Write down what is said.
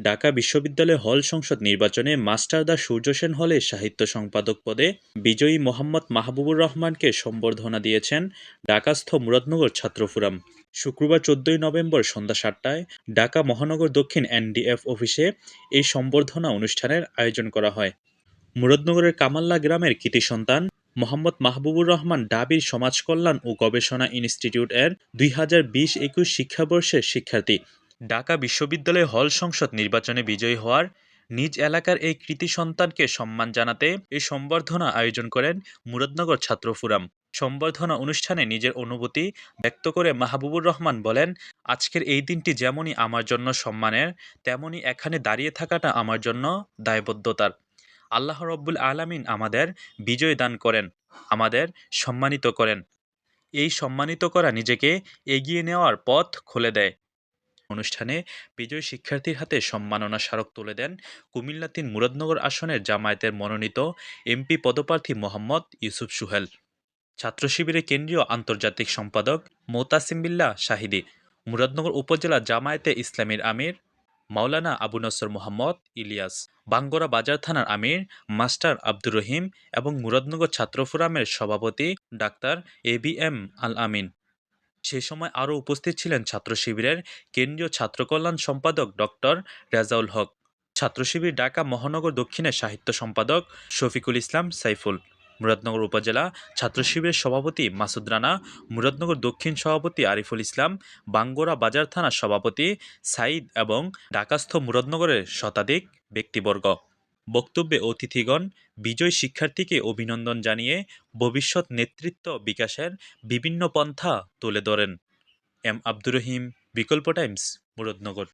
ঢাকা বিশ্ববিদ্যালয় হল সংসদ নির্বাচনে মাস্টারদা সূর্য সেন হলে সাহিত্য সম্পাদক পদে বিজয়ী মোহাম্মদ মাহবুবুর রহমানকে সম্বর্ধনা দিয়েছেন ঢাকাস্থ মুরাদনগর ছাত্র ফোরাম। শুক্রবার চোদ্দই নভেম্বর সন্ধ্যা সাতটায় ঢাকা মহানগর দক্ষিণ এনডিএফ অফিসে এই সম্বর্ধনা অনুষ্ঠানের আয়োজন করা হয়। মুরাদনগরের কামাল্লা গ্রামের কৃতি সন্তান মোহাম্মদ মাহবুবুর রহমান ডাবির সমাজ কল্যাণ ও গবেষণা ইনস্টিটিউট এর দুই হাজার বিশ একুশ শিক্ষাবর্ষের শিক্ষার্থী। ঢাকা বিশ্ববিদ্যালয় হল সংসদ নির্বাচনে বিজয়ী হওয়ার নিজ এলাকার এই কৃতি সন্তানকে সম্মান জানাতে এই সম্বর্ধনা আয়োজন করেন মুরাদনগর ছাত্র ফোরাম। সম্বর্ধনা অনুষ্ঠানে নিজের অনুভূতি ব্যক্ত করে মাহবুবুর রহমান বলেন, আজকের এই দিনটি যেমনই আমার জন্য সম্মানের তেমনি এখানে দাঁড়িয়ে থাকাটা আমার জন্য দায়বদ্ধতার। আল্লাহ রব্বুল আলামিন আমাদের বিজয় দান করেন, আমাদের সম্মানিত করেন। এই সম্মানিত করা নিজেকে এগিয়ে নেওয়ার পথ খুলে দেয়। অনুষ্ঠানে বিজয়ী শিক্ষার্থীর হাতে সম্মাননা স্মারক তুলে দেন কুমিল্লা তিন মুরাদনগর আসনের জামায়াতের মনোনীত এমপি পদপ্রার্থী মোহাম্মদ ইউসুফ সুহেল। ছাত্র শিবিরের কেন্দ্রীয় আন্তর্জাতিক সম্পাদক মোতাসিম বিল্লাহ শাহিদি, মুরাদনগর উপজেলা জামায়াতে ইসলামীর আমির মাওলানা আবু নসর মোহাম্মদ ইলিয়াস, বাঙ্গরা বাজার থানার আমির মাস্টার আব্দুর রহিম এবং মুরাদনগর ছাত্র ফোরামের সভাপতি doctor A B M Al Amin. সে সময় আরও উপস্থিত ছিলেন ছাত্র শিবিরের কেন্দ্রীয় ছাত্র কল্যাণ সম্পাদক ডক্টর রেজাউল হক। ছাত্র শিবির ঢাকা মহানগর দক্ষিণের সাহিত্য সম্পাদক শফিকুল ইসলাম সাইফুল। মুরাদনগর উপজেলা ছাত্র শিবিরের সভাপতি মাসুদ রানা, মুরাদনগর দক্ষিণ সভাপতি আরিফুল ইসলাম, বাঙ্গোরা বাজার থানার সভাপতি সাইদ এবং ঢাকাস্থ মুরাদনগরের শতাধিক ব্যক্তিবর্গ। বক্তব্যে অতিথিগণ বিজয় শিক্ষার্থীকে অভিনন্দন জানিয়ে ভবিষ্যৎ নেতৃত্ব বিকাশের বিভিন্ন পন্থা তুলে ধরেন। এম আব্দুর রহিম, বিকল্প টাইমস, মুরাদনগর।